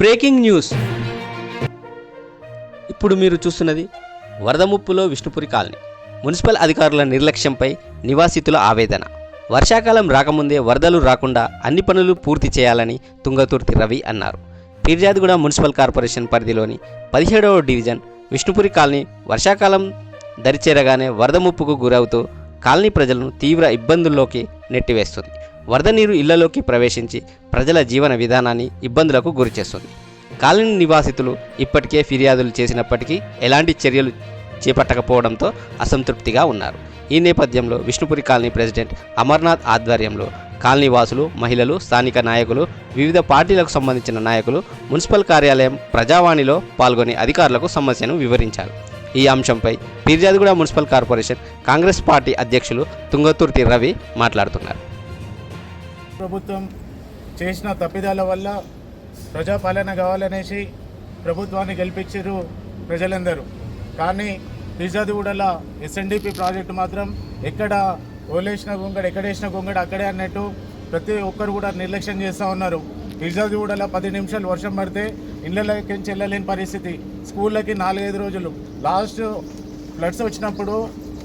Breaking news. ఇప్పుడు మీరు చూస్తున్నది వరద ముప్పులో విష్ణుపురి కాలనీ. మున్సిపల్ అధికారుల నిర్లక్ష్యంపై నివాసితుల ఆవేదన. వర్షాకాలం రాకముందే వరదలు రాకుండా అన్ని పనులు పూర్తి చేయాలని తుంగతుర్తి రవి అన్నారు. పీర్జాదిగూడ మున్సిపల్ కార్పొరేషన్ పరిధిలోని పదిహేడవ డివిజన్ విష్ణుపురి కాలనీ వర్షాకాలం దరిచేరగానే వరద ముప్పుకు గురవుతూ కాలనీ ప్రజలను తీవ్ర ఇబ్బందుల్లోకి నెట్టివేస్తుంది. వరద నీరు ఇళ్ళలోకి ప్రవేశించి ప్రజల జీవన విధానాన్ని ఇబ్బందులకు గురిచేస్తుంది కాలనీ నివాసితులు ఇప్పటికే ఫిర్యాదులు చేసినప్పటికీ ఎలాంటి చర్యలు చేపట్టకపోవడంతో అసంతృప్తిగా ఉన్నారు. ఈ నేపథ్యంలో విష్ణుపురి కాలనీ ప్రెసిడెంట్ అమర్నాథ్ ఆధ్వర్యంలో కాలనీ వాసులు మహిళలు స్థానిక నాయకులు వివిధ పార్టీలకు సంబంధించిన నాయకులు మున్సిపల్ కార్యాలయం ప్రజావాణిలో పాల్గొని అధికారులకు సమస్యను వివరించారు. ఈ అంశంపై Peerzadiguda municipal corporation Congress party అధ్యక్షులు తుంగతుర్తి రవి మాట్లాడుతున్నారు. ప్రభుత్వం చేసిన తప్పిదాల వల్ల ప్రజాపాలన కావాలనేసి ప్రభుత్వాన్ని గెలిపించారు ప్రజలందరూ. కానీ పిజ్జాదిగూడల ఎస్ఎన్డిపి ప్రాజెక్టు మాత్రం ఎక్కడ ఓలేసిన గొంగడు ఎక్కడేసిన గొంగడు అక్కడే అన్నట్టు ప్రతి ఒక్కరు కూడా నిర్లక్ష్యం చేస్తూ ఉన్నారు. పిజ్జాదిగూడల పది నిమిషాలు వర్షం పడితే ఇళ్ళకి వెళ్ళలేని పరిస్థితి. స్కూళ్ళకి నాలుగైదు రోజులు. లాస్ట్ ఫ్లడ్స్ వచ్చినప్పుడు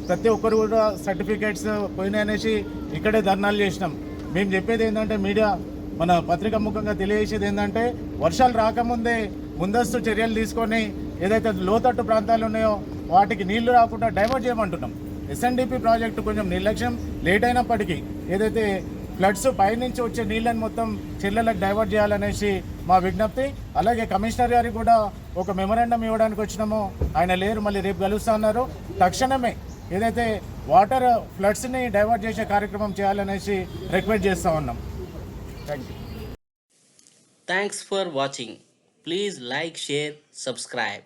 ప్రతి ఒక్కరు కూడా సర్టిఫికేట్స్ పోయినాయనేసి ఇక్కడే ధర్నాలు చేసినాం. మేము చెప్పేది ఏంటంటే మీడియా మన పత్రిక ముఖంగా తెలియజేసేది ఏంటంటే వర్షాలు రాకముందే ముందస్తు చర్యలు తీసుకొని ఏదైతే లోతట్టు ప్రాంతాలు ఉన్నాయో వాటికి నీళ్ళు రాకుండా డైవర్ట్ చేయమంటున్నాం. ఎస్ఎన్డిపి ప్రాజెక్టు కొంచెం నిర్లక్ష్యం. లేట్ అయినప్పటికీ ఏదైతే ఫ్లడ్స్ పైనుంచి వచ్చే నీళ్ళని మొత్తం చెల్లెలకు డైవర్ట్ చేయాలనేసి మా విజ్ఞప్తి. అలాగే కమిషనర్ గారికి కూడా ఒక మెమరాండం ఇవ్వడానికి వచ్చినామో. ఆయన లేరు మళ్ళీ రేపు కలుస్తా ఉన్నారు తక్షణమే ఏదైతే వాటర్ ఫ్లడ్స్ని డైవర్ట్ చేసే కార్యక్రమం చేయాలనేసి రిక్వెస్ట్ చేస్తూ ఉన్నాం. Thank you thanks for watching please like share subscribe